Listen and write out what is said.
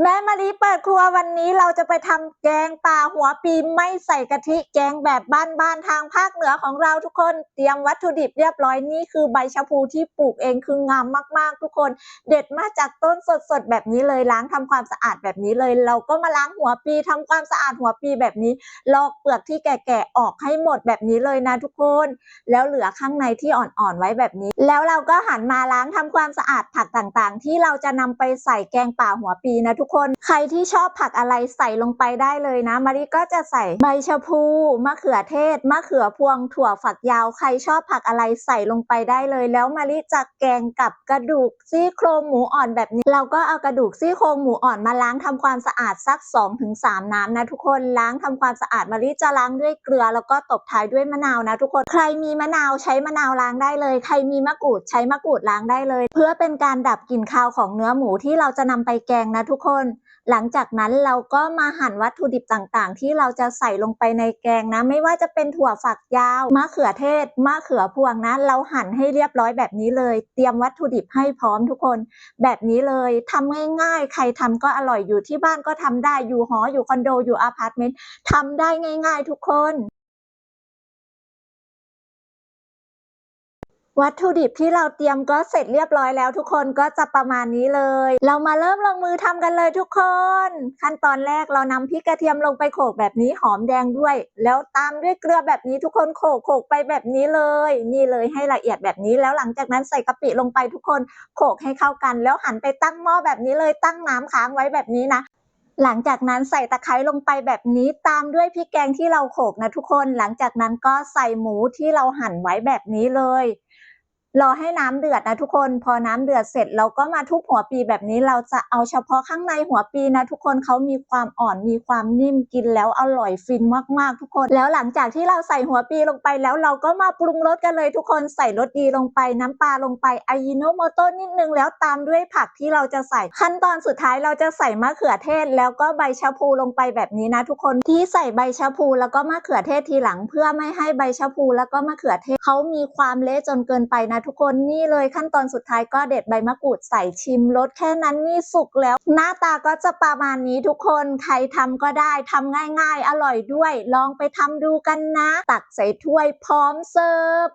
แม่มารีเปิดครัววันนี้เราจะไปทำแกงป่าหัวปีไม่ใส่กะทิแกงแบบบ้านๆทางภาคเหนือของเราทุกคนเตรียมวัตถุดิบเรียบร้อยนี่คือใบชะพูที่ปลูกเองคืองามมากๆ ทุกคน เด็ดมาจากต้นสดๆแบบนี้เลยล้างทำความสะอาดแบบนี้เลย เราก็มาล้างหัวปีทำความสะอาดหัวปีแบบนี้ ลอกเปลือกที่แก่ๆออกให้หมดแบบนี้เลยนะทุกคน แล้วเหลือข้างในที่อ่อนๆไว้แบบนี้ แล้วเราก็หันมาล้างทำความสะอาดผักต่างๆ ที่เราจะนำไปใส่แกงป่าหัวปีนะทุกุกคน ใครที่ชอบผักอะไรใส่ลงไปได้เลยนะ มารีก็จะใส่ใบชะพูมะเขือเทศมะเขือพวงถั่วฝักยาว ใครชอบผักอะไรใส่ลงไปได้เลย แล้วมารีจะแกงกับกระดูกซี่โครงหมูอ่อนแบบนี้ เราก็เอากระดูกซี่โครงหมูอ่อนมาล้างทำความสะอาดสัก 2-3 น้ำนะทุกคนล้างทำความสะอาดมารีจะล้างด้วยเกลือ แล้วก็ตบท้ายด้วยมะนาวนะ ทุกคนใครมีมะนาวใช้มะนาวล้างได้เลย ใครมีมะกรูดใช้มะกรูดล้างได้เลย เพื่อเป็นการดับกลิ่นคาวของเนื้อหมูที่เราจะนำไปแกงนะทุกคนหลังจากนั้นเราก็มาหั่นวัตถุดิบต่างๆ ที่เราจะใส่ลงไปในแกงนะ ไม่ว่าจะเป็นถั่วฝักยาวมะเขือเทศมะเขือพวงนะ เราหั่นให้เรียบร้อยแบบนี้เลย เตรียมวัตถุดิบให้พร้อมทุกคน แบบนี้เลยทำง่ายๆ ใครทำก็อร่อยอยู่ที่บ้านก็ทำได้อยู่หออยู่คอนโดอยู่อพาร์ตเมนต์ทำได้ง่าย ๆ ทุกคน วัตถุดิบที่เราเตรียมก็เสร็จเรียบร้อยแล้วทุกคนก็จะประมาณนี้เลย เรามาเริ่มลงมือทำกันเลยทุกคน ขั้นตอนแรกเรานำพริกกระเทียมลงไปโขลกแบบนี้หอมแดงด้วย แล้วตามด้วยเกลือแบบนี้ทุกคนโขลกโขกไปแบบนี้เลย นี่เลยให้ละเอียดแบบนี้แล้วหลังจากนั้นใส่กะปิลงไปทุกคนโขลกให้เข้ากัน แล้วหันไปตั้งหม้อแบบนี้เลยตั้งน้ำค้างไว้แบบนี้นะหลังจากนั้นใส่ตะไคร้ลงไปแบบนี้ตามด้วยพริกแกงที่เราโขลกนะทุกคน หลังจากนั้นก็ใส่หมูที่เราหั่นไว้แบบนี้เลย รอให้น้ำเดือดนะทุกคน พอน้ำเดือดเสร็จเราก็มาทุบหัวปีแบบนี้เราจะเอาเฉพาะข้างในหัวปีนะทุกคนเขามีความอ่อนมีความนิ่มกินแล้วอร่อยฟินมากๆทุกคน แล้วหลังจากที่เราใส่หัวปีลงไปแล้วเราก็มาปรุงรสกันเลยทุกคนใส่รสดีลงไปน้ำปลาลงไปอายิโนโมโตะนิดนึงแล้วตามด้วยผักที่เราจะใส่ ขั้นตอนสุดท้ายเราจะใส่มะเขือเทศ แล้วก็ใบชะพูลงไปแบบนี้นะ ทุกคนที่ใส่ใบชะพูแล้วก็มะเขือเทศทีหลัง เพื่อไม่ให้ใบชะพูแล้วก็มะเขือเทศเขามีความเละจนเกินไปนะทุกคนนี่เลยขั้นตอนสุดท้ายก็เด็ดใบมะกรูดใส่ชิมรสแค่นั้นนี่สุกแล้ว หน้าตาก็จะประมาณนี้ทุกคนใครทำก็ได้ทำง่าย ๆ อร่อยด้วย ลองไปทำดูกันนะ ตักใส่ถ้วยพร้อมเสิร์ฟ